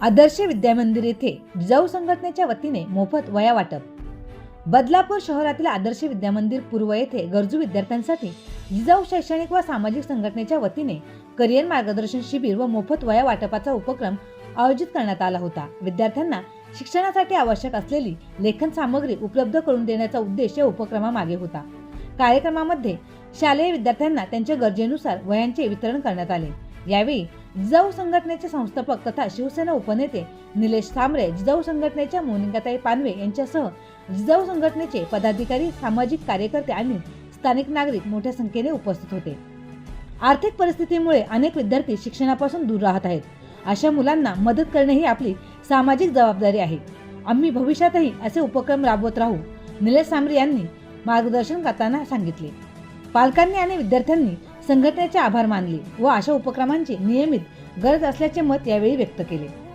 आदर्श विद्यामंदिर येथे जिजाऊ संघटनेच्या वतीने मोफत वया वाटप. बदलापूर शहरातील आदर्श विद्यामंदिर पूर्व येथे गरजू विद्यार्थ्यांसाठी जिजाऊ शैक्षणिक व सामाजिक संघटनेच्या वतीने करिअर मार्गदर्शन शिबिर व मोफत वया वाटपाचा उपक्रम आयोजित करण्यात आला होता. विद्यार्थ्यांना शिक्षणासाठी आवश्यक असलेली लेखन सामग्री उपलब्ध करून देण्याचा उद्देश या उपक्रमामागे होता. कार्यक्रमामध्ये शालेय विद्यार्थ्यांना त्यांच्या गरजेनुसार वयांचे वितरण करण्यात आले. यावेळी जिजाऊ संघटनेचे संस्थापक तथा शिवसेना उपनेते निलेश सांबरे जिजाऊ संघटनेच्या मोनिकाताई पानवे यांच्यासह जिजाऊ संघटनेचे पदाधिकारी सामाजिक कार्यकर्ते आणि स्थानिक नागरिक मोठ्या संख्येने उपस्थित होते. आर्थिक परिस्थितीमुळे अनेक विद्यार्थी शिक्षणापासून दूर राहत आहेत. अशा मुलांना मदत करणे ही आपली सामाजिक जबाबदारी आहे. आम्ही भविष्यातही असे उपक्रम राबवत राहू निलेश सांबरे यांनी मार्गदर्शन करताना सांगितले. पालकांनी आणि विद्यार्थ्यांनी संघटनेचे आभार मानले व अशा उपक्रमांची नियमित गरज असल्याचे मत यावेळी व्यक्त केले.